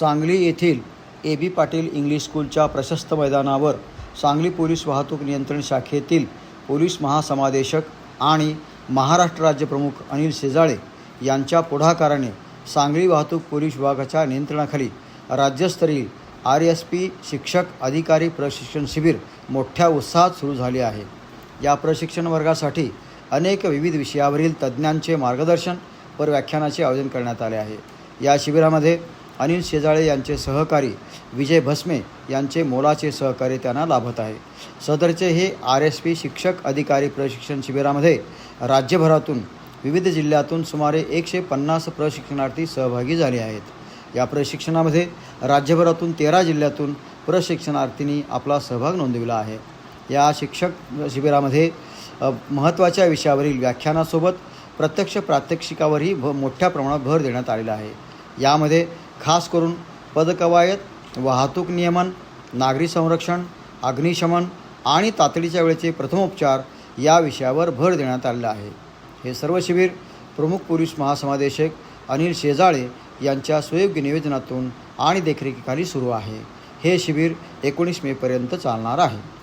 सांगली येथील A B Patil English स्कूलच्या प्रशस्त मैदानावर सांगली पोलीस वाहतूक नियंत्रण शाखेतील पोलीस महासमादेशक आणि महाराष्ट्र राज्यप्रमुख अनिल शेजाळे यांच्या पुढाकाराने सांगली वाहतूक पोलीस विभागाच्या नियंत्रणाखाली राज्यस्तरीय आर एस पी शिक्षक अधिकारी प्रशिक्षण शिबिर मोठ्या उत्साहात सुरू झाले आहे. या प्रशिक्षण वर्गासाठी अनेक विविध विषयावरील तज्ज्ञांचे मार्गदर्शन व व्याख्यानाचे आयोजन करण्यात आले आहे. या शिबिरामध्ये अनिल शेजाळे यांचे सहकारी विजय भस्मे यांचे मोलाचे सहकार्य त्यांना लाभत आहे. सदरचे हे आर एस पी शिक्षक अधिकारी प्रशिक्षण शिबिरामध्ये राज्यभरातून विविध जिल्ह्यातून सुमारे एकशे पन्नास प्रशिक्षणार्थी सहभागी झाले आहेत. या प्रशिक्षणामध्ये राज्यभरातून तेरा जिल्ह्यातून प्रशिक्षणार्थींनी आपला सहभाग नोंदविला आहे. या शिक्षक शिबिरामध्ये महत्त्वाच्या विषयावरील व्याख्यानासोबत प्रत्यक्ष प्रात्यक्षिकावरही भ मोठ्या प्रमाणात भर देण्यात आलेला आहे. यामध्ये खास करून पदकवायत वाहतूक नियमन नागरी संरक्षण अग्निशमन आणि तातडीच्या वेळेचे प्रथमोपचार या विषयावर भर देण्यात आलेला आहे. हे सर्व शिबिर प्रमुख पोलीस महासमादेशक अनिल शेजाळे यांच्या सुयोग्य निवेदनातून आणि देखरेखीखाली सुरू आहे. हे शिबिर एकोणीस मेपर्यंत चालणार आहे.